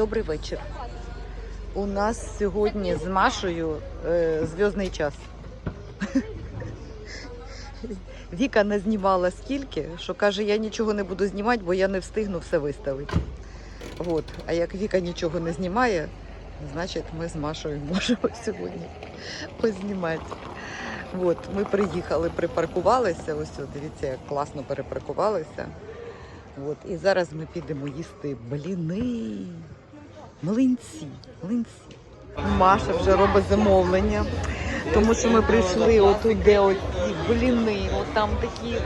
Добрий вечір. У нас сьогодні з Машею е, зв'язний час. Віка не знімала скільки, що каже, я нічого не буду знімати, бо я не встигну все виставити. От. А як Віка нічого не знімає, значить ми з Машою можемо сьогодні познімати. От, ми приїхали, припаркувалися. Ось, от, дивіться, як класно перепаркувалися. От, і зараз ми підемо їсти бліни. Млинці, млинці. Маша вже робить замовлення, тому що ми прийшли отут, де оці бліни, от там такі,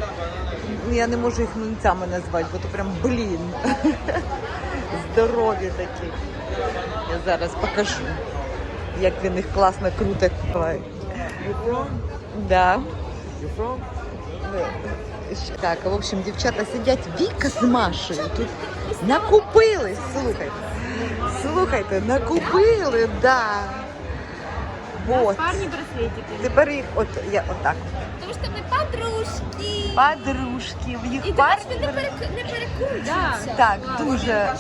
ну, я не можу їх млинцями назвати, бо то прям блін. Здорові такі. Я зараз покажу, як він їх класно круто купає. Да. Так, в общем, дівчата сидять Віка з Машею. Тут накупили, слухайте. Слухайте, накупили, да. Вот. Парні браслетики. Тепер їх от я отак. Тому що ми подружки. Подружки, в їх І пар. ти не, перек... не перекручуйся. Так, дуже,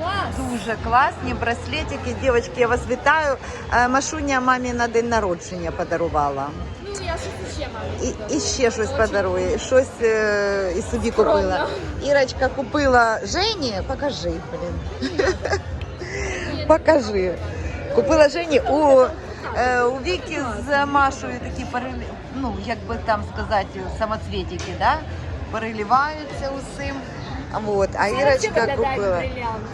Клас. дуже класні браслетики. Дівчатки, я вас вітаю. Е, Машуня мамі на день народження подарувала. Ну, я щось ще маю. І, і ще щось подарує. Щось е, і собі купила. Ірочка купила Жені. Покажи, блін. Покажи. Купила Жені у, е, у Віки з Машою такі перелі... ну, як би там сказати, самоцвітики, да? переливаються усім. А Вот. А Ірочка купила.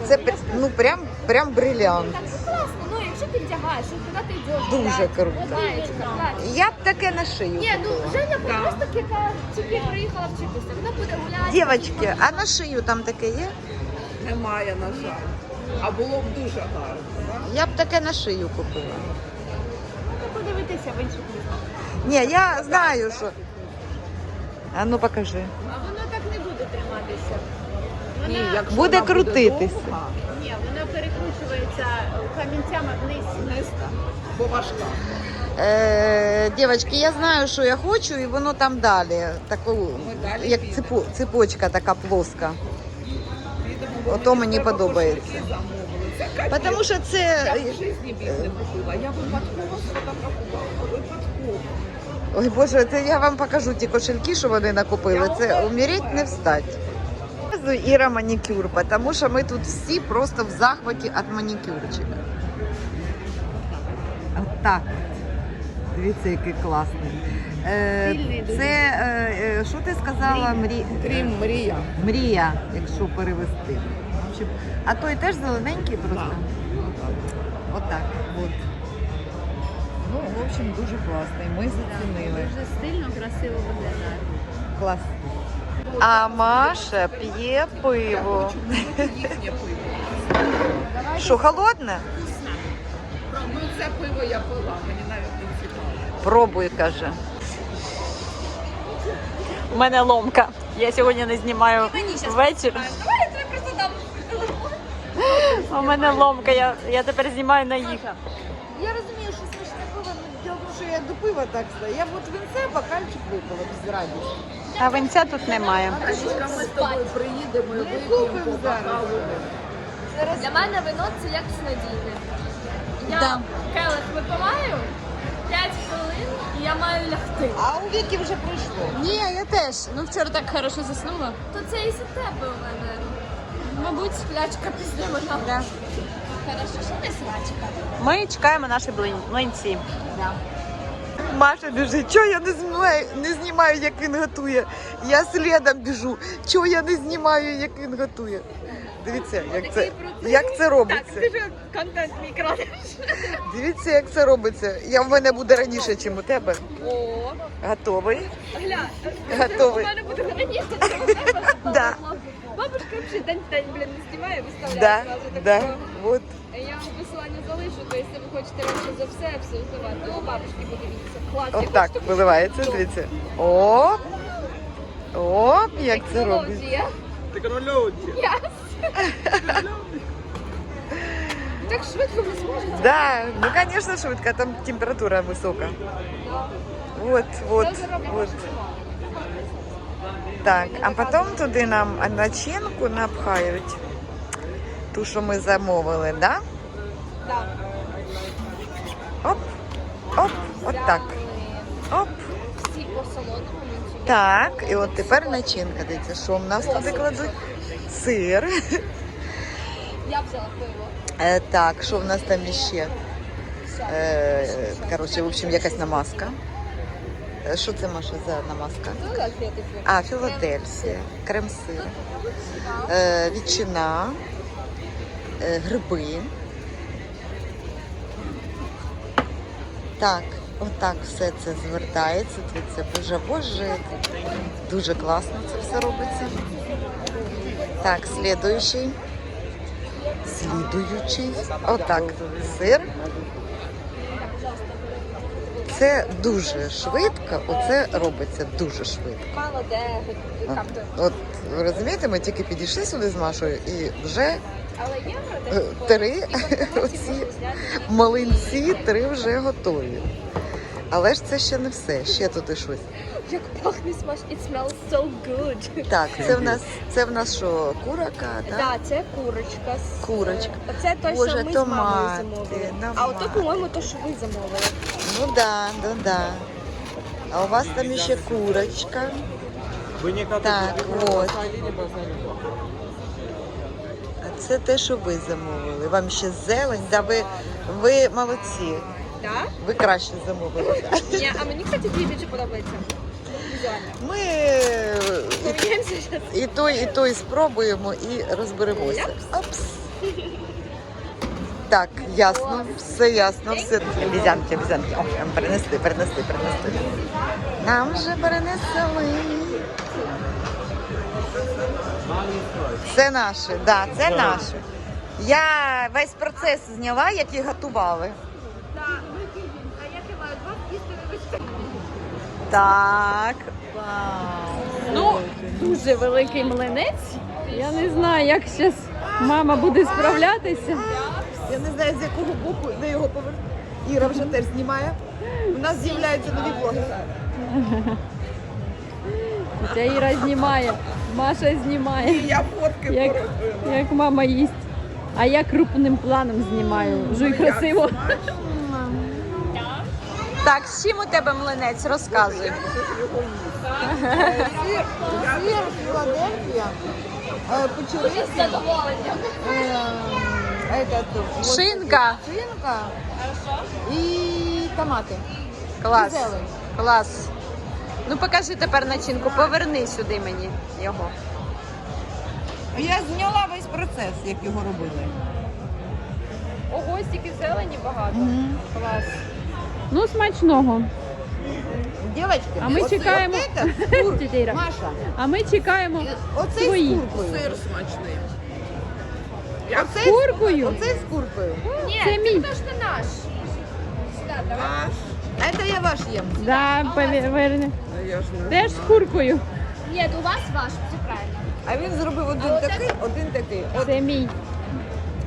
Це ну прям, прям брилянт. Класно. Ну, якщо ти вдягаєш, от куди ти йдеш? Дуже гуляти, круто. Плаття. Я б таке на шию. Ні, ну купила. Женя просто яка тільки приїхала вчитися. Вона буде гуляти. Дівчатки, а на шию там таке є? Немає, на жаль. А було б дуже гарно. Я б таке на шию купила. Ну, подивитися в містах. Ні, я знаю, що. А ну покажи. А воно так не буде триматися. Вона... Ні, якщо Буде вона крутитися. довга, Ні, вона перекручується камінцями вниз. вниз, бо важка. Е, дівчатки, я знаю, що я хочу, і воно там далі. Таку, далі як підемо. ципу, ципочка така плоска. Підемо, бо Ото мені треба подобається. кошельки замовили. Це капець. Тому що Я в житті б не купила. Я випадково сфотографувала. Ой Боже, це я вам покажу ті кошельки, що вони накупили. Це умереть не встать. Іра манікюр, тому що ми тут всі просто в захваті від манікюрчика. Отак. Дивіться, який класний. Е, це е, е, що ти сказала? Мрі... Крім мрія. Мрія, якщо перевести. А той теж зелененький просто. Отак. От. Ну, в общем, дуже класний. Ми зацінили. Дуже стильно, красиво виглядає. Клас. А Маша п'є пиво. Їхнє пиво. Що, холодне? Ну це пиво я пила, мені навіть не цікаво. Пробуй, каже. У мене ломка. Я сьогодні не знімаю вечір. У мене ломка, я, я тепер знімаю на їх. Я розумію, до пива так стаю. Я от винце бокальчик випила без радості. А винця тут немає. Ми з тобою приїдемо і купимо вип'ємо по зараз. бокалу. Для мене вино це як снодійне. Я Да. келих випиваю 5 хвилин і я маю лягти. А у Віки вже пройшло. Ні, я теж. Ну вчора так хорошо заснула. То це і за тебе у мене. Мабуть, сплячка після вина. Да. Хорошо, що не срачка. Ми чекаємо наші блин- млинці. Маша біжить, чого я не знімаю, не знімаю, як він готує. Я слідом біжу. Чого я не знімаю, як він готує. Дивіться, як це, як це робиться. контент мій крадеш. Дивіться, як це робиться. Я в мене буде раніше, ніж у тебе. О, Готовий? гля. Готовий. У мене буде раніше, це у тебе. Да. Бабушка взагалі день-день, блін, не знімає, виставляє Да, зразу да. Вот. Я вам посилання залишу, то якщо ви хочете раніше за все, все узнавати, то бабушки подивіться. Клас, я Отак хочу виливається, дивіться. Оп. Оп, як це робиться. технологія. Технологія. Яс. Так швидко ви зможете. Да, ну конечно, швидко, там температура висока. Вот, вот, вот. Так, а потім туди нам начинку напхають. ту, що ми замовили, да? Оп, оп, от так. Оп. Так, і от тепер начинка. Дивіться, що в нас туди кладуть? Сир. Я взяла пиво. Е, так, що в нас там іще? Е, коротше, в общем, якась намазка. Е, Що це Маша за намазка? А, Філадельфія, крем-сир, ветчина, е, гриби. Так, отак все це звертається. Це боже боже. Дуже класно це все робиться. Так, слідуючий. Слідуючий. Отак. Сир. Це дуже швидко. Оце робиться дуже швидко. Як-то. От розумієте, ми тільки підійшли сюди з Машою і вже Але є е, три оці малинці, три вже готові. Але ж це ще не все. Ще тут і щось. Як пахне смаж. It smells so good. Так, це в нас це в нас що, курака, так? Так, це курочка. з- Курочка. Оце той, Боже, що ми з мамою томати, замовили. А томати. ото, по-моєму, то, що ви замовили. Ну да, да, да. А у вас там ще курочка. Так, от. Це те, що ви замовили. Вам ще зелень, да ви, ви молодці. Так? Ви краще замовили. Ні, а мені, кстати, дві більше подобається. Візуально. Ми Поміняємося зараз. і, і той, і той спробуємо і розберемося. Опс. Так, ясно, все ясно, все. Обізянки, обізянки. О, нам перенесли, перенесли, перенесли. Нам вже перенесли. Це наше, да, це наше. Я весь процес зняла, як і готували. Так. Ну, дуже великий млинець. Я не знаю, як зараз мама буде справлятися. Я не знаю, з якого боку де його повернути. Іра вже теж знімає. У нас з'являються нові Ця Іра знімає, Маша знімає, Я фотки як, поробила. як мама їсть. А я крупним планом знімаю. Жуй красиво. Так, з чим у тебе млинець? Розказуй. Сир, Філадельфія, печериці, шинка. Шинка і томати. Клас. Клас. Ну покажи тепер начинку, поверни сюди мені його. Я зняла весь процес, як його робили. Ого, стільки зелені багато. Клас. Ну, смачного. Дівчатки, А ми оце- чекаємо. оце з кур- Тетя Маша, А ми чекаємо оцей свої. з куркою. Сир смачний. Оцей, Куркою. оцей з куркою. Ні, Це мій. це не наш. Сюди, давай. А це я ваш їм. Да, поверни. А я ж Теж з куркою. Ні, у вас ваш, це правильно. А він зробив один такий, один такий. От, Це мій.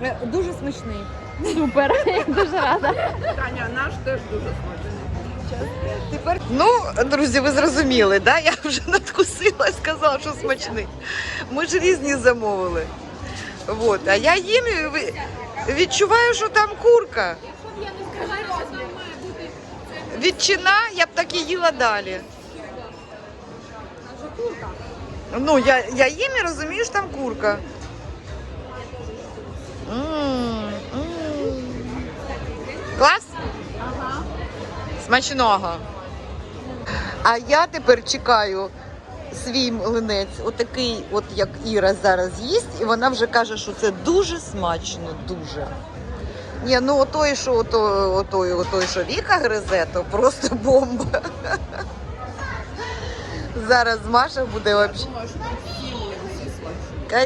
е, дуже смачний. Супер. Я дуже рада. Таня, наш теж дуже смачний. Тепер Ну, друзі, ви зрозуміли, да? Я вже надкусила і сказала, що смачний. Ми ж різні замовили. От. А я їм і ви- відчуваю, що там курка. Щоб я не сказала, що там має бути. Ветчина, я б так і їла далі. Ну, я, я їм і розумію, що там курка. Клас? Ага. Смачного. А я тепер чекаю свій млинець, отакий, от як Іра зараз їсть, і вона вже каже, що це дуже смачно, дуже. Ні, ну отой, що ото, отой, отой, що Віка гризе, то просто бомба. Зараз Маша буде смачні.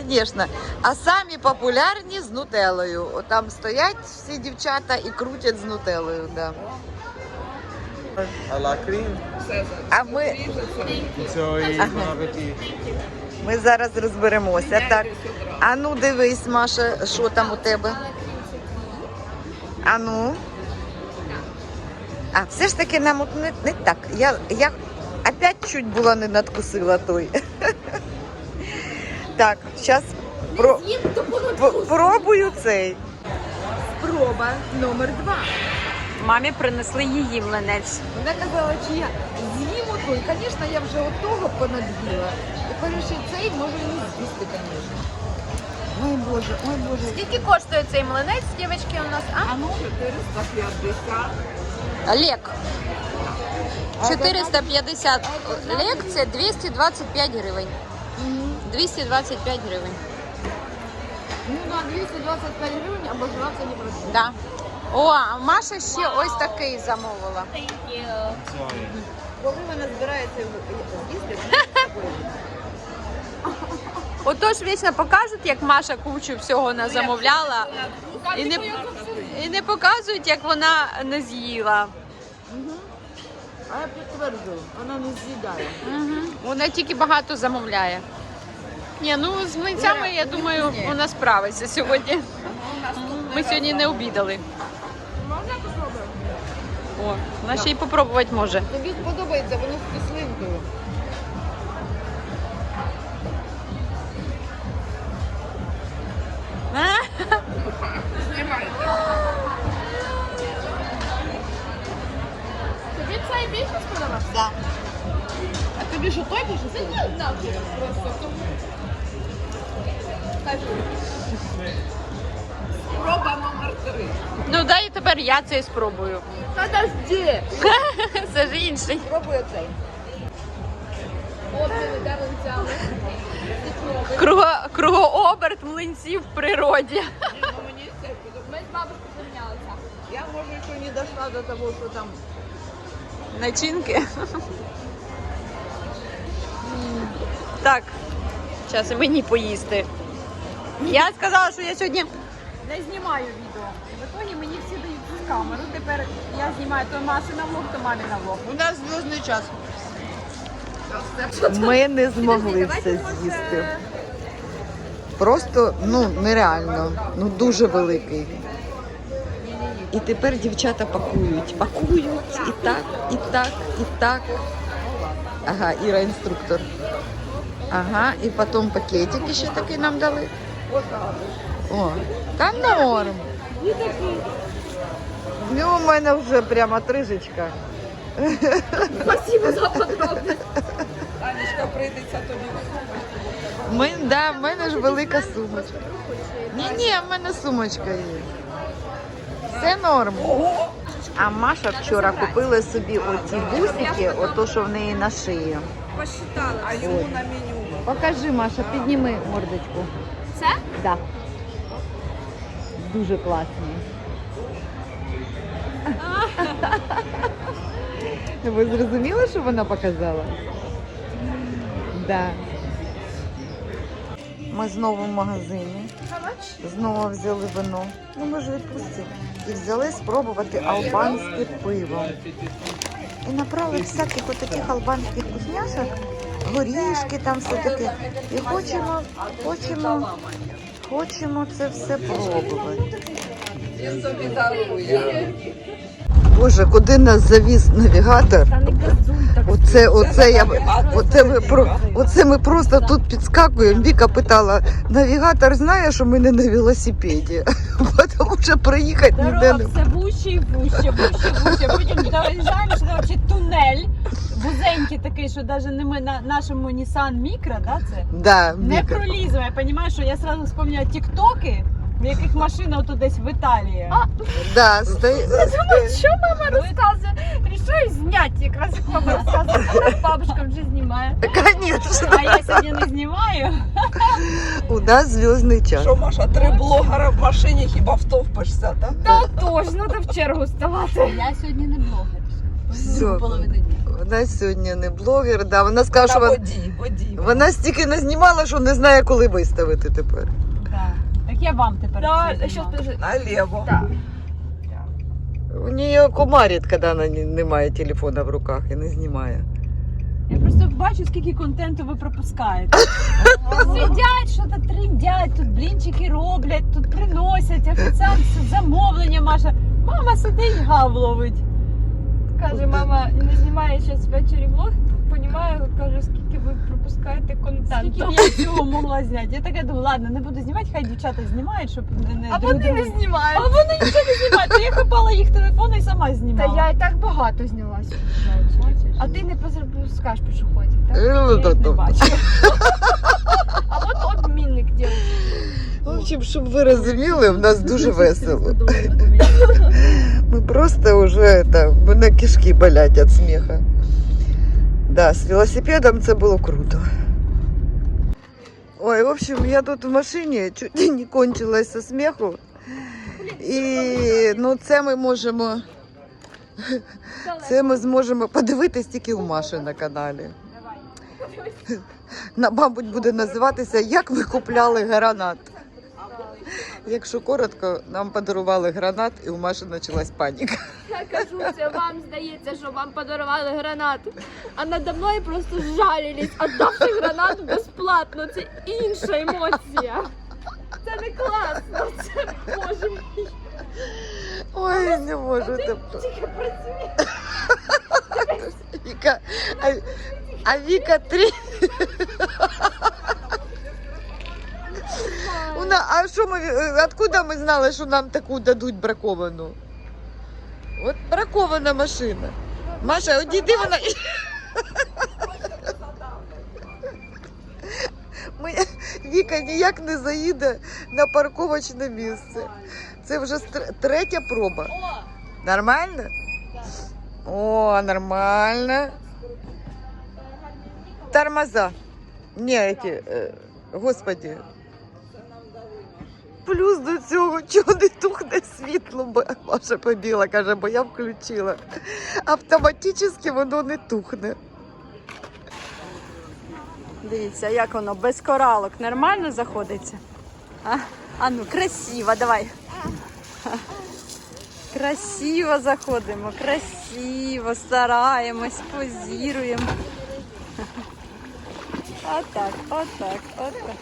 Звісно. А самі популярні з нутеллою. От Там стоять всі дівчата і крутять з нутеллою. Да. А ми, Ага. ми зараз розберемося. Так. А ну дивись, Маша, що там у тебе? А ну. А, все ж таки нам от не, не так. Я, я опять чуть була не надкусила той. Так, зараз Про... Було Пробую цей. Проба номер два. Мамі принесли її млинець. Вона казала, чи я з'їм отой. Звісно, я вже отого понадбіла. І перший цей можу і не з'їсти, звісно. Ой Боже, ой Боже. Скільки коштує цей млинець, дівчатки, у нас? А? А ну 450. Лек. 450 лек це 225 гривень. 225 гривень. Ну, на 225 гривень або жратися не працює. Да. О, а Маша ще ось такий замовила. Коли вона збирається з'їсти, Отож вічно покажуть, як Маша кучу всього не замовляла. І не, і не показують, як вона не з'їла. А я підтверджую, вона не з'їдає. Угу. Вона тільки багато замовляє. Ні, ну з млинцями, я думаю, вона справиться сьогодні. Ми сьогодні не обідали. О, вона ще й попробувати може. Тобі сподобається, воно з кислинкою. Тобі цей більше сподобався? А тобі що той більше сподобається? Проба номер три. Ну дай тепер я цей спробую. Подожди! Це ж інший. Спробуй оцей. Обміни, де ви взяли? Круго, кругооберт млинців в природі. Ми з бабушкою помінялися. Я, може, ще не дошла до того, що там Начинки. Так, зараз і мені поїсти. Я сказала, що я сьогодні не знімаю відео. В итогі мені всі дають цю камеру. Тепер я знімаю то Маші на влог, то мамі на влог. У нас зв'язний час. Ми не змогли все з'їсти. Просто ну нереально, ну дуже великий. І тепер дівчата пакують. Пакують і так, і так, і так. Ага, Іра інструктор. Ага, і потім пакетики ще такий нам дали. О, та норм. Ну, у мене вже прямо трижечка. Спасибо за подробність. Анечка, прийдеться тобі. Ми, да, в мене ж велика сумочка. Ні, ні, в мене сумочка є. Все норм. А Маша вчора купила собі оці бусики, ото що в неї на шиї. Посчитала. А йому на меню. Покажи, Маша, підніми мордочку. Це? Да. Дуже класні. Ви зрозуміли, що вона показала? Да. Ми знову в магазині. Знову взяли вино. Ну ми ж у відпустці. І взяли спробувати албанське пиво. І набрали всяких отаких албанських вкусняшок, горішки там все таке. І хочемо, хочемо, хочемо це все пробувати. Він собі дарує. Боже, куди нас завіз навігатор? Оце, оце, я, оце, ми, про, оце ми просто тут підскакуємо. Віка питала, навігатор знає, що ми не на велосипеді, тому що проїхати ніде Дорога не все вуще і вуще, вуще, вуще. Потім доїжджаємо, що це тунель. Вузенький такий, що навіть не ми на нашому Nissan Micro, да, це да, не Віка. проліземо. Я розумію, що я одразу вспомнила тіктоки, в яких машина тут десь в Італії. Да, стої- Що мама розказує? Рішаю зняти, якраз як мама розказує. Бабушка вже знімає. Конечно, А я сьогодні не знімаю. у нас зв'язний час. Що, Маша, три блогера в машині хіба втовпишся, так? Та точно, треба в чергу ставати. Я сьогодні не блогер. Половину дня. Вона сьогодні не блогер, да. вона сказала, що вона, водій, водій. вона стільки не знімала, що не знає, коли виставити тепер. Я вам тепер. Да, це щас подожди. Наліво. Так. У неї комарить, коли вона не, не має телефона в руках і не знімає. Я просто бачу, скільки контенту ви пропускаєте. Сидять, що то тридять, тут блінчики роблять, тут приносять, офіціант замовлення Маша. Мама сидить, гав ловить. Каже, мама не знімає зараз ввечері влог. Розумію, каже, скільки ви пропускаєте контенту. Скільки я цього могла зняти. Я така думаю, ладно, не буду знімати, хай дівчата знімають, щоб не, не А друг вони не знімають. А вони нічого не знімають. То я хапала їх телефон і сама Та знімала. я і так багато знялася. А ти не позапускаєш пішоходів, так? Я їх не бачу. А от обмінник дівчинки. В общем, щоб ви розуміли, в нас дуже весело. Мы просто уже это, мене кишки болять від сміху. Да, з велосипедом це було круто. Ой, в общем, я тут в машині чуть не кончилась со сміху. І ну, це ми можемо. Це ми зможемо подивитись тільки у Маші на каналі. На, мабуть, буде називатися Як ми купляли гранат. Якщо коротко, нам подарували гранат, і у Маші почалась паніка. Я кажу, це вам здається, що вам подарували гранату. А надо мною просто жалілись, отдавши гранату безплатно. Це інша емоція. Це не класно, це боже мій. Ой, не можу. Це... Тільки працює. А Віка три. А що ми, е, откуда ми знали, що нам таку дадуть браковану? От бракована машина. Маша, одійди вона. Віка ніяк не заїде на парковочне місце. Це вже третя проба. Нормально? О, нормально. Тормоза. Не, эти, господи. Плюс до цього, чого не тухне світло, бо Маша побіла, каже, бо я включила. Автоматично воно не тухне. Дивіться, як воно без коралок нормально заходиться. А, а ну, красиво, давай. Красиво заходимо, красиво, стараємось, позіруємо. Отак, отак, отак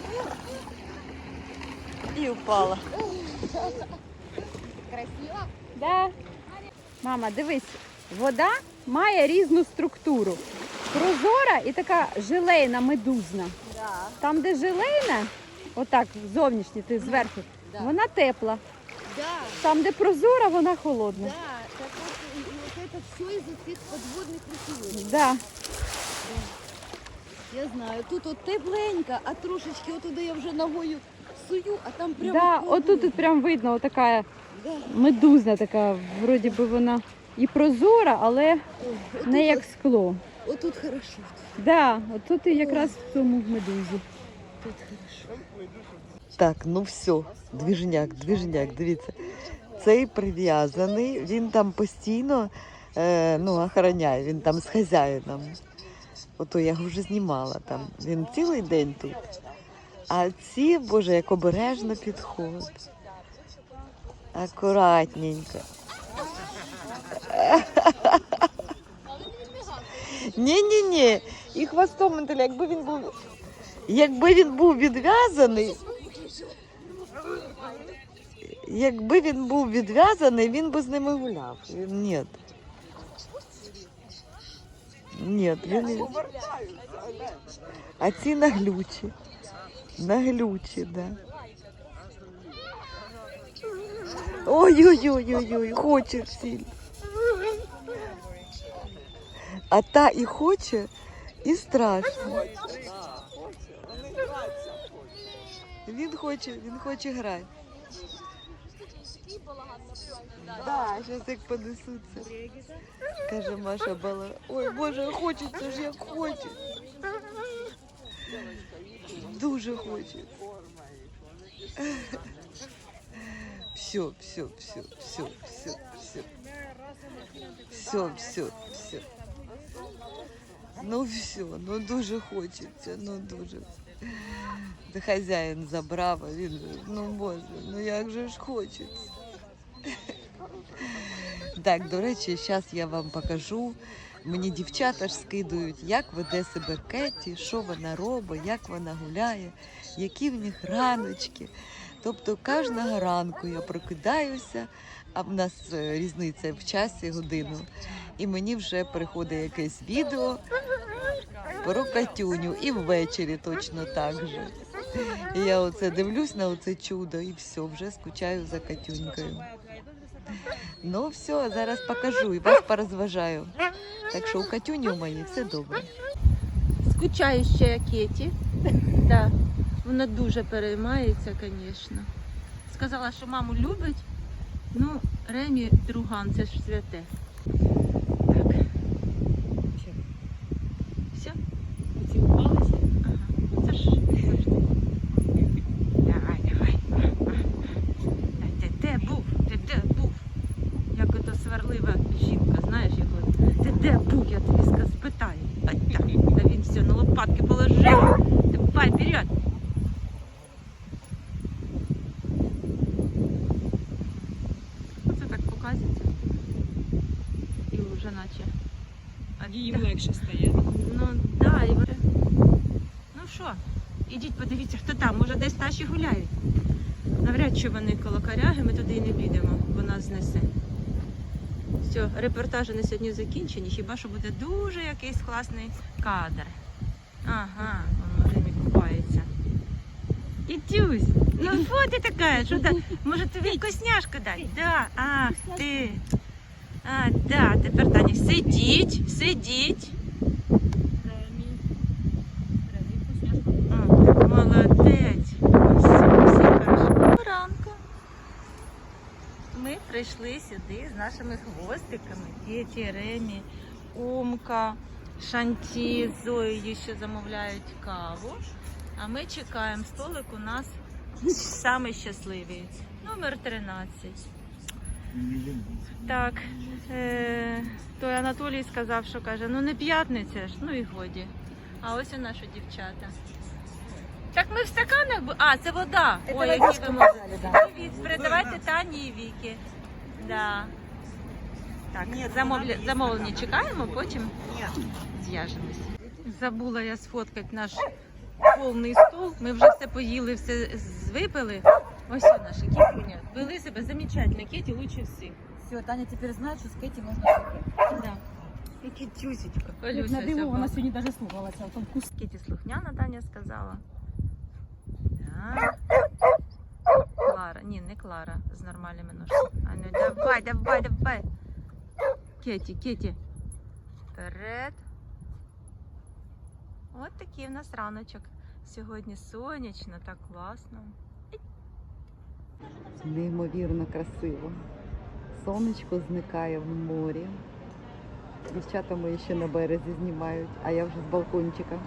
І упала. Красиво? Да. Мама, дивись, вода має різну структуру. Прозора і така желейна, медузна. Там, де желейна, отак зовнішня, ти зверху, вона тепла. Там, де прозора, вона холодна. Да, так вот, и вот это все из этих подводных ресурсов. Да. Я знаю, тут от тепленько, а трошечки отуди я вже ногою сую, а там прямо Да, отут тут прям видно, отака Да. медузна така, вроді би вона і прозора, але Ой, не як скло. Отут хорошо, Да, от тут і якраз в цьому медузі. тут хорошо. Так, ну все, двіжняк, двіжняк, дивіться. Цей прив'язаний, він там постійно е, ну, охороняє, він там з хазяїном. Ото я його вже знімала там. Він цілий день тут. А ці, боже, як обережно підходить. Акуратненько. Ні-ні-ні. І хвостом мотиля, якби він був. Якби він був відв'язаний, якби він був відв'язаний, він би з ними гуляв. Ні. Ні, він... А ці наглючі. Наглючі, да. Ой-ой-ой-ой-ой, хоче всі. А та і хоче, і страшно. Він хоче, він хоче грати. Да, зараз як понесуться. Каже Маша Бала. Ой, Боже, хочеться ж як хоче. Дуже хоче. Все, все, все, все, все, все. Все, все, все. Ну все, ну дуже хочеться, ну дуже. Та хазяїн забрав, а він, же, ну боже, ну як же ж хочеться. Так, до речі, зараз я вам покажу. Мені дівчата ж скидують, як веде себе Кеті, що вона робить, як вона гуляє, які в них раночки. Тобто кожного ранку я прокидаюся, а в нас е, різниця в часі годину. І мені вже приходить якесь відео, про Катюню і ввечері точно так же. І я оце дивлюсь на оце чудо і все, вже скучаю за Катюнькою. Ну все, зараз покажу і вас порозважаю. Так що у Катюні у моїй все добре. Скучаю ще Кеті. Да. Вона дуже переймається, звісно. Сказала, що маму любить. Ну, Ремі друган, це ж святе. Так. Все? Поцілувалися? Ага. Ну, Це ж завжди. Давай, давай. Та Ти де був? Ти де був? Як ото сварлива жінка, знаєш, як от. Ти де був, я тобі сказ питаю. А так, та він все на лопатки положив. Давай, вперед. Оце так показується. І вже наче. А їй легше стає. Ну, да, і вже. Ну що, ідіть подивіться, хто там. Може десь наші гуляють. Навряд чи вони коло коряги, ми туди і не підемо, бо нас знесе. Все, репортажі на сьогодні закінчені, хіба що буде дуже якийсь класний кадр. Ага, не купається. Ідюсь, ну що ти така? Що да? Може тобі вкусняшку дати? Да, ах ти. А, да, тепер Таня, сидіть, сидіть. О, Молодець. Все, все хорошо. Ранку. Ми прийшли сюди з нашими хвостиками. Кеті, Ремі, Умка, Шанті, Зоєю, що замовляють каву. А ми чекаємо. Столик у нас самий щасливий. Номер 13. Так. Е, той Анатолій сказав, що каже, ну не п'ятниця ж, ну і годі. А ось і наші дівчата. Так ми в стаканах бу- А, це вода. Ой, які ви молодці. Привіт, передавайте Тані і Вікі. Да. Так, замовля... замовлення чекаємо, потім зв'яжемось. Забула я сфоткати наш повний стол. Ми вже все поїли, все з- випили. Ось наша кітуня. Вели себе замечательно. Кеті лучше всіх. Все, Таня теперь знает, что с Кэти можно сухать. Да. Тюсечка. На диву, вона сьогодні даже слухалася. Кеті слухняна Таня сказала. Да. Клара. Ні, не Клара з нормальними ножками. А ну давай, давай, давай. Кеті, Кеті. Вперед. От такий в нас раночок. Сьогодні сонячно, так класно. Неймовірно красиво. Сонечко зникає в морі. Дівчата мої ще на березі знімають, а я вже з балкончика,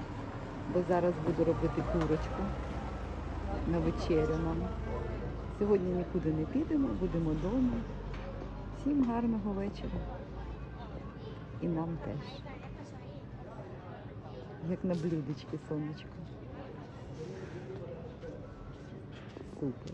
бо зараз буду робити курочку на вечерю нам. Сьогодні нікуди не підемо, будемо вдома. Всім гарного вечора. І нам теж. Як на блюдечки сонечко. Супер.